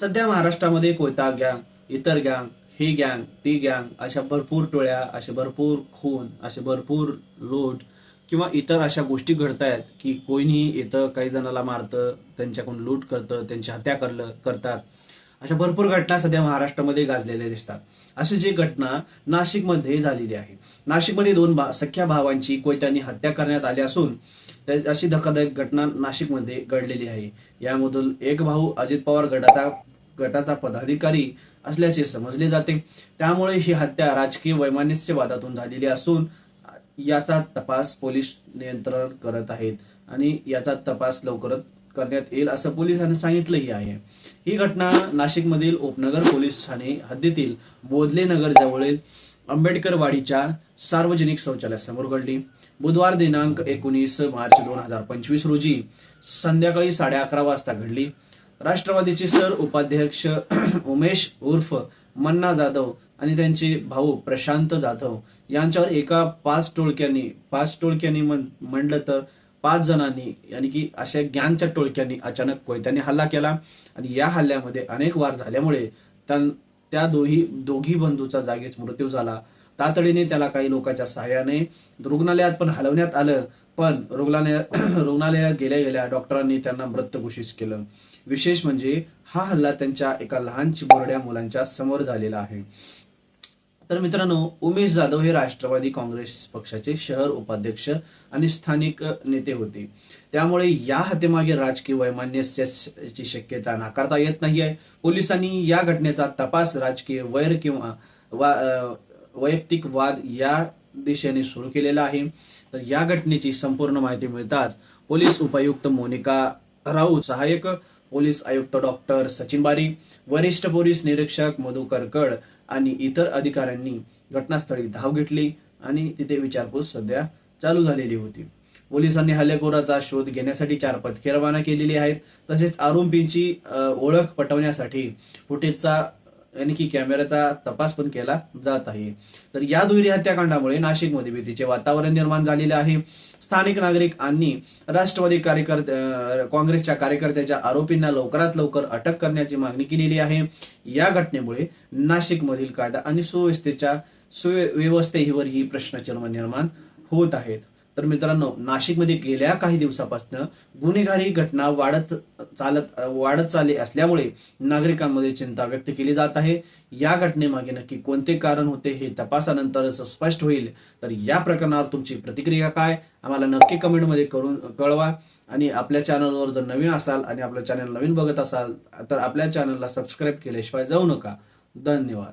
सध्या महाराष्ट्रामध्ये कोयता गँग इतर गँग ही गँग ती गँग अशा भरपूर टोळ्या असे भरपूर खून असे भरपूर लूट किंवा इतर अशा गोष्टी घडत आहेत की कोणी येतं काही जणाला मारतं त्यांच्याकडून लूट करतं त्यांची हत्या करलं करतात. अशा भरपूर घटना सध्या महाराष्ट्रामध्ये गाजलेल्या दिसतात. अशी जी घटना नाशिकमध्ये झालेली आहे. नाशिकमध्ये दोन भा सख्या भावांची कोयत्यांनी हत्या करण्यात आली असून त्या- अशी धक्कादायक घटना नाशिकमध्ये घडलेली आहे. यामधून एक भाऊ अजित पवार गटाचा गटाचा पदाधिकारी असल्याचे समजले जाते. त्यामुळे ही हत्या राजकीय वैमानिस्यवादातून झालेली असून याचा तपास पोलीस नियंत्रण करत आहेत आणि याचा तपास लवकरच करण्यात येईल असं पोलिसांनी सांगितलंही आहे. ही घटना नाशिकमधील उपनगर पोलीस ठाणे हद्दीतील बोधले नगर जवळील आंबेडकर वाडीच्या सार्वजनिक शौचालयासमोर घडली. बुधवार दिनांक एकोणीस मार्च दोन हजार पंचवीस रोजी संध्याकाळी साडे अकरा वाजता घडली. राष्ट्रवादीचे सर उपाध्यक्ष उमेश उर्फ मन्ना जाधव आणि त्यांचे भाऊ प्रशांत जाधव यांच्यावर एका पाच टोळक्यांनी पाच टोळक्यांनी म्हण- म्हणलं तर पाच जणांनी यानी की अशा गँगच्या टोळक्यांनी अचानक कोयत्याने हल्ला केला आणि या हल्ल्यामध्ये अनेक वार झाल्यामुळे त्यां- त्या दोही दोघी बंधूचा जागीच मृत्यू झाला. तातडीने त्याला काही लोकांच्या सहाय्याने रुग्णालयात पण हलवण्यात आलं पण रुग्णालयात रुग्णालयात गेल्या गेल्या डॉक्टरांनी त्यांना मृत घोषित केलं. विशेष म्हणजे हा हल्ला त्यांच्या एका लहान चिबोरड्या मुलांच्या समोर झालेला आहे. तर मित्रांनो उमेश जाधव हे राष्ट्रवादी काँग्रेस पक्षाचे शहर उपाध्यक्ष आणि स्थानिक नेते होते. त्यामुळे या हत्येमागे राजकीय वैमान्याची शक्यता नाकारता येत नाही आहे पोलिसांनी या घटनेचा तपास राजकीय वैर किंवा वा- वैयक्तिक वाद या दिशेने सुरू केलेला आहे. तर या घटनेची संपूर्ण माहिती मिळताच पोलीस उपायुक्त मोनिका राऊत सहाय्यक पोलीस आयुक्त डॉक्टर सचिन बारी वरिष्ठ पोलीस निरीक्षक मधुकर कड आणि इतर अधिकाऱ्यांनी घटनास्थळी धाव घेतली आणि तिथे विचारपूस सध्या चालू झालेली होती. पोलिसांनी हल्लेखोराचा शोध घेण्यासाठी चार पथके रवाना केलेली आहेत. तसेच आरोपींची ओळख पटवण्यासाठी फुटेजचा आणि की कॅमेऱ्याचा तपास पण केला जात आहे. तर या दुहेरी हत्याकांडामुळे नाशिकमध्ये भीतीचे वातावरण निर्माण झालेले आहे. स्थानिक नागरिक आणि राष्ट्रवादी कार्यकर्ते काँग्रेसच्या कार्यकर्त्याच्या आरोपींना लवकरात लवकर अटक करण्याची मागणी केलेली आहे. या घटनेमुळे नाशिकमधील कायदा आणि सुव्यवस्थेच्या सुव्यवस्थेवरही प्रश्नचिन्ह निर्माण होत आहेत. तर मित्रांनो नाशिकमध्ये गेल्या काही दिवसापासून गुन्हेगारी घटना वाढत चालत वाढत चालली असल्यामुळे नागरिकांमध्ये चिंता व्यक्त केली जात आहे. या घटनेमागे नक्की कोणते कारण होते हे तपासानंतरच स्पष्ट होईल. तर या प्रकरणावर तुमची प्रतिक्रिया काय? आम्हाला नक्की कमेंटमध्ये करून कळवा. आणि आपल्या चॅनलवर जर नवीन असाल आणि आपलं चॅनल नवीन बघत असाल तर आपल्या चॅनलला सबस्क्राईब केल्याशिवाय जाऊ नका. धन्यवाद.